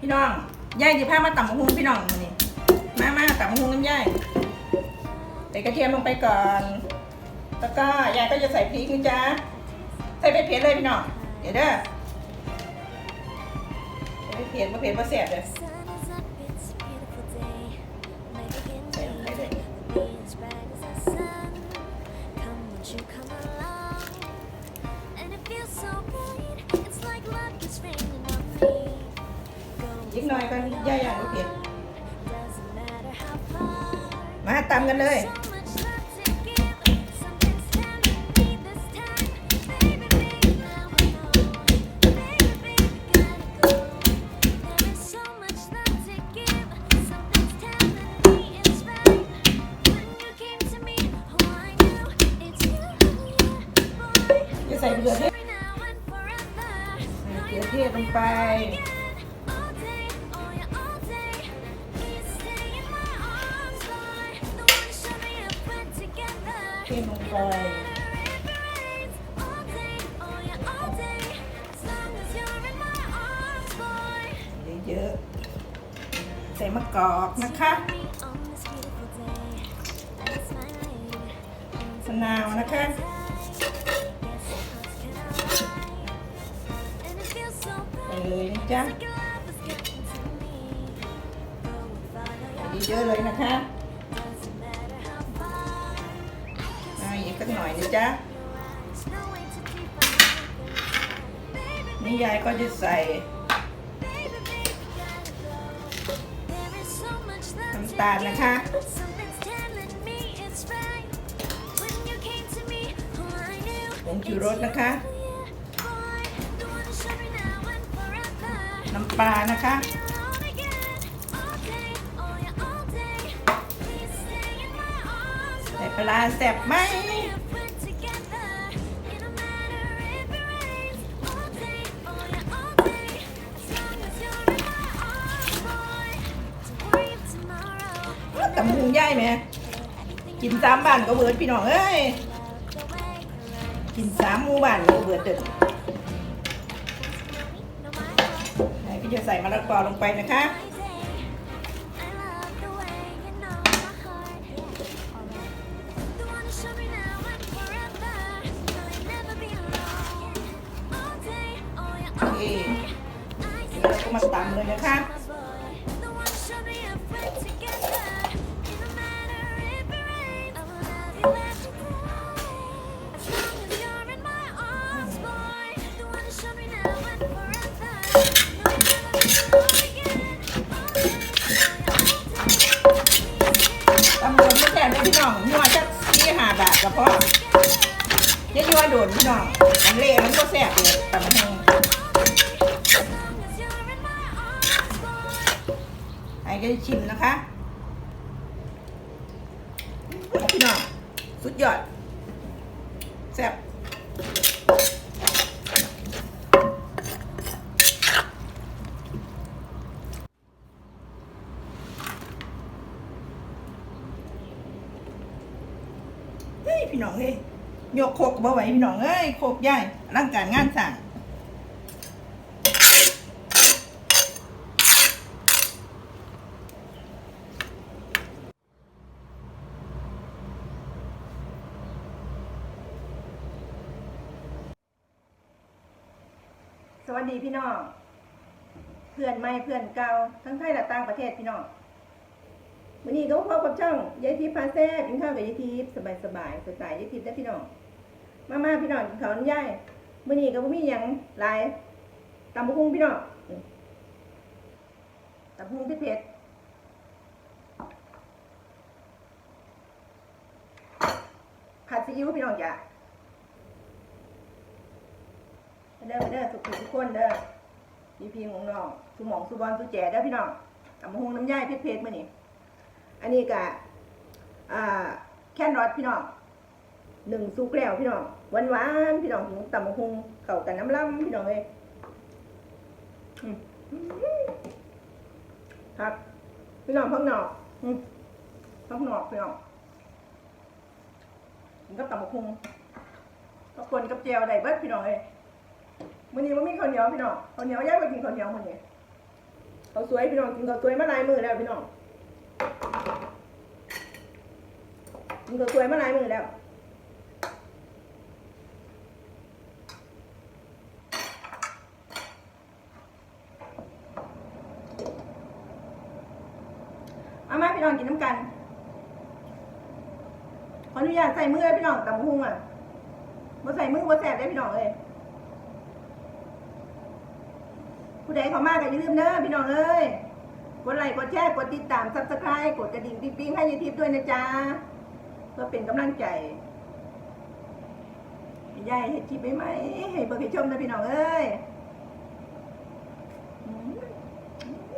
พี่น้องยายสิพามาตำมะฮุงพี่น้องนี่มามาตำมะฮุงน้ำยายใส่กระเทียมลงไปก่อน แล้วก็ยายก็จะใส่พริกนะจ๊ะใส่ไปเผ็ดเลยพี่น้อง เดี๋ยวเด้อใส่ไปเผ็ดมาเผ็ดมาแสบเลย หน่อยก็ย่าอย่างโอเคมาตำกันเลย my arms, boy. เยอะๆใส่มะกอกนะคะ Me on this beautiful day. That's my lady. มะนาวนะคะ Guess how can I lie? And it feels so ใส่ right. เลยนะจ๊ะ Like your love is getting to me. Go and follow your เยอะๆเลยนะคะ น่อยนะจ๊ะ นี่ยายก็จะใส่น้ำตาลนะคะผงชูรสนะคะ น้ำปลานะคะใส่ปลาแซ่บไหม แมกินสามบ้านก็เบิดพี่น้องเอ้ยกินสามหมูบ้านก็เบิดเด็ดพี่จะใส่มะละกอลงไปนะคะเอ๊ะเราก็มาตำเลยนะคะ ก็จะชิมนะคะพี่น้องสุดยอดแซ่บพี่น้องเฮ้ยยกโคกบ่ไหวพี่น้องเอ้ยโคกใหญ่ร่างการงานสั่ง ดีพี่น้อง เพื่อนใหม่เพื่อนเก่าทั้งไทยและต่างประเทศพี่น้องวันนี้ก็พบกับช่องยายทิพย์พาแซ่กินข้าวกับยายทิพย์สบายสบายๆสไตล์ยายทิพย์ได้พี่น้อง มามาพี่น้องกินข้าวน้ำย่ายวันนี้ก็บ่มีหยังลายตำบักหุ่งพี่น้องตำบักหุ่งเผ็ดผัดซีอิ๊วพี่น้องจ้ะ เด้อเด้อสุขุทุกคนเด้อพี่พี่ของน้องสุหมองสุบอลสุแจเด้อพี่น้องตำบักหงน้ำย่ายเพชรเพชรมื่อนี้อันนี้กะอ่าแค่นรอดพี่น้องหนึ่งสุกแล้วพี่น้องหวานหวานพี่น้องตำบักหงเข้ากันน้ำล้ำพี่น้องเลยครับพี่น้องพักหนอกพักหนอกพี่น้องมันก็ตำบักหงกับคนกับเจลได้เบิดพี่น้องเลย มื้อนี้มันมีข้าวเหนียวพี่น้องข้าวเหนียวย่างไปกินข้าวเหนียวมื้อนี้เขาวสวยพี่น้องกินเขาวสวยมาหลายมือแล้วพี่น้องกินเขาวสวยมาหลายมือแล้วเอามาพี่น้องกินน้ำกัน ขออนุญาตใส่มือเลยพี่น้องตำหุ้งอะมาใส่มือมาแสบได้พี่น้องเลย ผู้ใดเขามาก็อย่าลืมเด้อพี่น้องเอ้ย กดไลค์ กดแชร์ กดติดตาม ซับสไครต์กดกระดิ่งปิ๊งปิ๊งให้ยายทิพย์ด้วยนะจ๊ะ เพื่อเป็นกำลังใจให้ยายให้ทิพย์ไปไหมให้เบิกให้ชมนะพี่น้องเอ้ย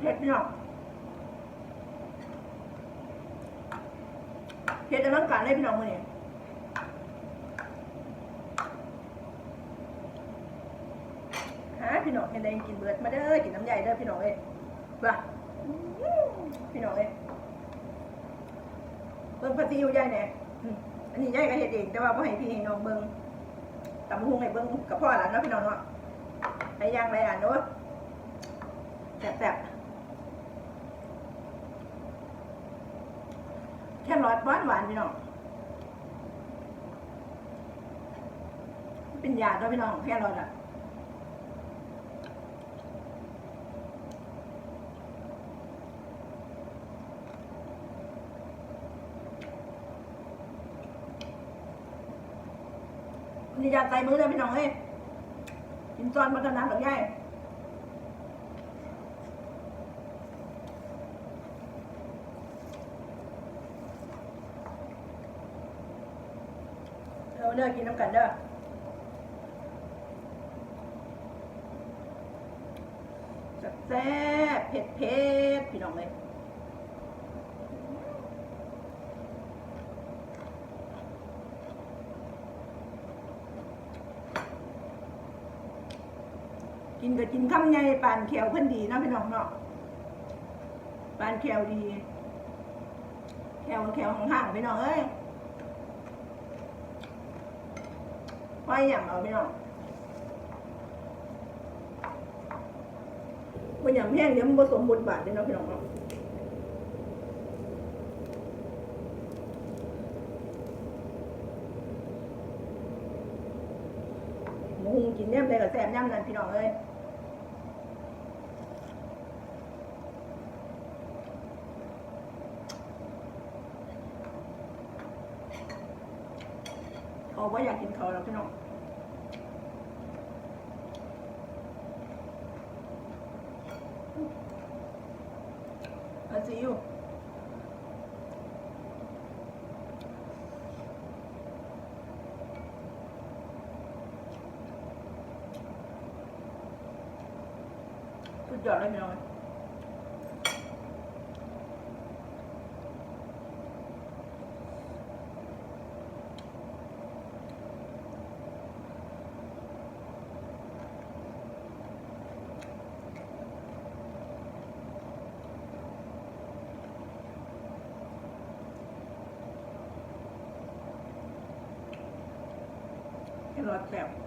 เผ็ดพี่น้องเผ็ดอลังการเลยพี่น้องมื้อนี้ หาพี่น้อง เห็นได้กินเบิดมาเด้อกินน้ำใหญ่เด้อพี่น้องเอ้ยว่ะพี่น้องเอ้ยเบิ่งผัดซีอิ๊วใหญ่แหน่อันนี้ใหญ่ก็เฮ็ดเองแต่ว่าบ่ให้พี่ให้น้องเบิ่งตำหุงให้เบิ่งกับพ่อหลานเนาะพี่น้องเนาะไปย่างไปอ่านเนาะแซ่บๆแค่รอดหวานหวานพี่น้องเป็นยาด้วยพี่น้องแค่รอดอะ นี่ยาใส่มือเลยพี่น้องเอ้ยกินจอนมาขนาดหรอกยายเราเด้อกินน้ำกันเด้อแซ่บเผ็ดเผ็ดพี่น้องเลย กินก็กินข้ามใหญ่ปานแขวเพิ่นดีนะพี่น้องเนาะปานแขวดีแขวแขวห่างพี่น้องเอ้ยไว้อย่างเอาพี่น้องมันอย่างแห้งเดี๋ยวมันผสมบทบาทเลยเนาะพี่น้องเนาะหมูหุง กินเนมได้กับแซ่บย่ำนั่นพี่น้องเอ้ยเขาว่าอยากกินเขาแล้วพี่น้องอาซิวสุด ยอดเลยพี่น้องให้รอดแซ่บ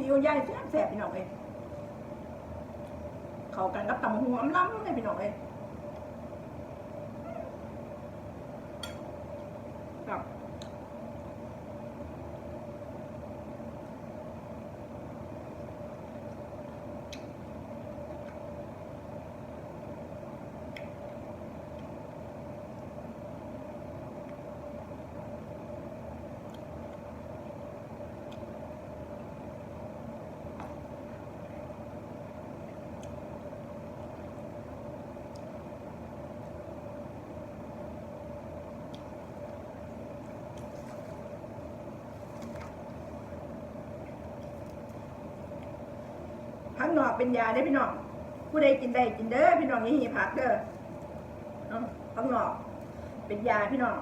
อาซิวย่ายแซ่บแซ่บพี่น้องเอ้ยเข้ากันกับตำหัวล้ำเลยพี่น้องเอ้ยางนอกเป็นยาได้พี่น้อง ผู้ใดกินได้กินเด้อพี่น้องอย่าหีผักเด้อข้างนอกเป็นยาพี่น้อง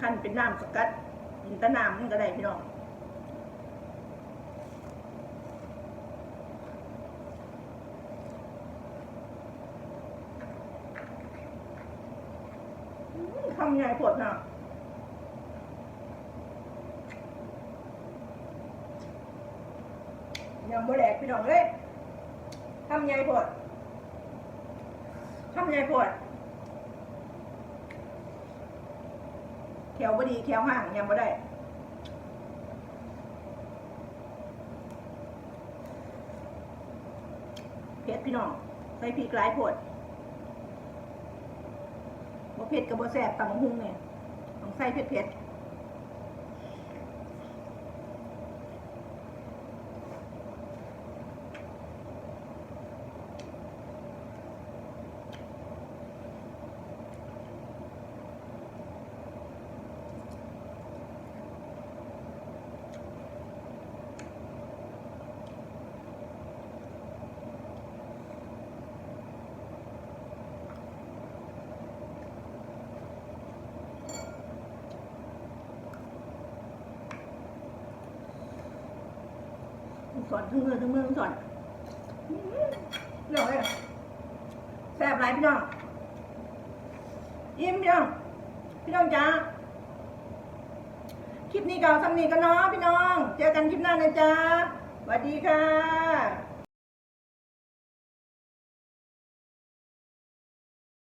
ขั้นเป็นน้ำสกัดกินแตะน้ำมันก็ได้พี่น้องอืมคำใหญ่ปวดเนาะ ยังบ่แหลกพี่น้องเลยคำใหญ่ปวดคำใหญ่ปวดแขวบดีแขวห่างยังบ่ได้เพชรพี่น้อง ใส่พริกหลายปวดบ่เผ็ดกับบ่แซ่บตำบักหุ่งเนี่ยต้องใส่เผ็ดเผ็ด สอนทั้งเมือทั้งเมือสอนอื้อพี่น้อเลยแซ่บไรพี่น้องยิ้มพี่น้องพี่น้องจ้าคลิปนี้ก็ทำนี้กันเนาะพี่น้อง เจอกันคลิปหน้านะจ๊ะสวัสดีค่ะ